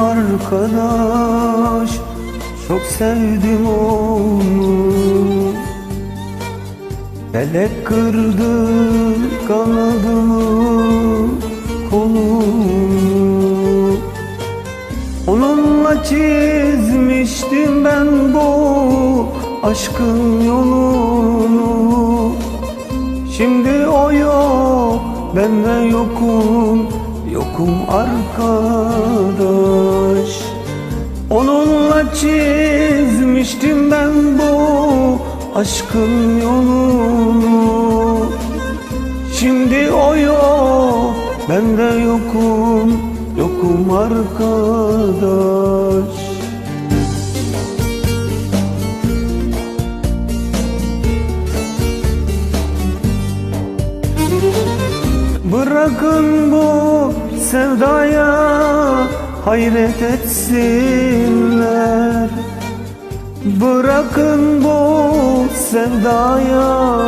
arkadaş Çok sevdim onu. Felek kırdı kanadımı kolumu. Onunla çizmiştim ben bu aşkın yolunu. Şimdi o yok ben de yokum Yokum arkadaş. Onunla çizmiştim ben bu aşkın yolunu. Şimdi o yok ben de yokum Yokum arkadaş. Bırakın bu sevdaya hayret etsinler. Bırakın bu sevdaya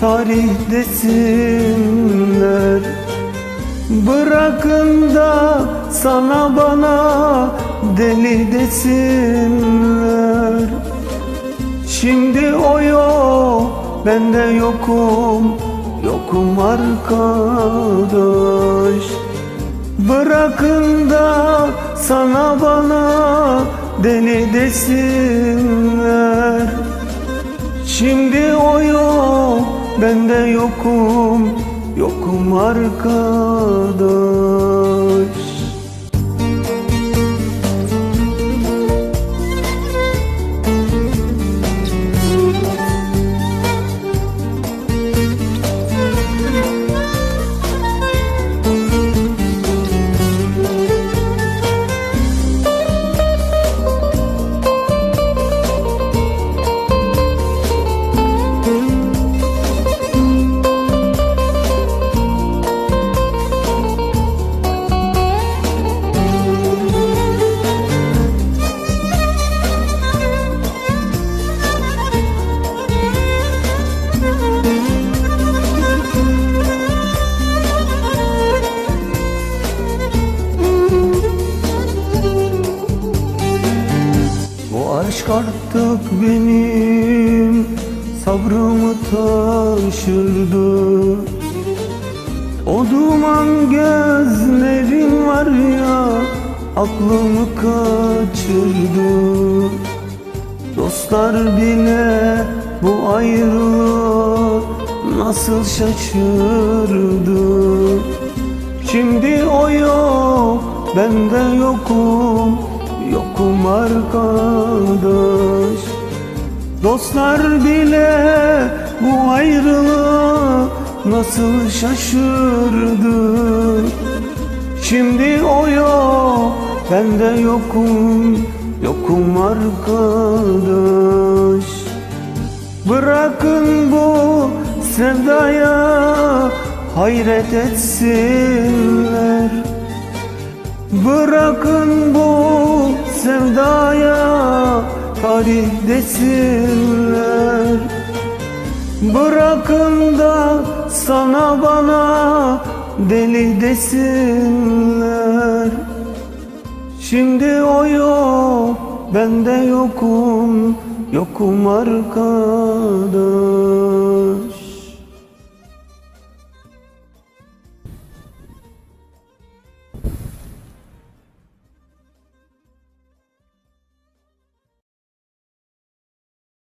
tarih desinler. Bırakın da sana bana deli desinler. Şimdi o yok ben de yokum Yokum arkadaş Bırakın da sana bana deli desinler. Şimdi o yok ben de yokum Yokum arkadaş Artık benim. Sabrımı taşırdı. O duman gözlerin var ya aklımı kaçırdı. Dostlar bile bu ayrılığa nasıl şaşırdı? Şimdi o yok ben de yokum Yokum arkadaş. Dostlar bile bu ayrılığa nasıl şaşırdı Şimdi o yok ben de yokum Yokum arkadaş. Bırakın bu sevdaya hayret etsinler Bırakın bu sevdaya tarih desinler Bırakın da sana bana deli desinler. Şimdi o yok ben de yokum Yokum arkadaş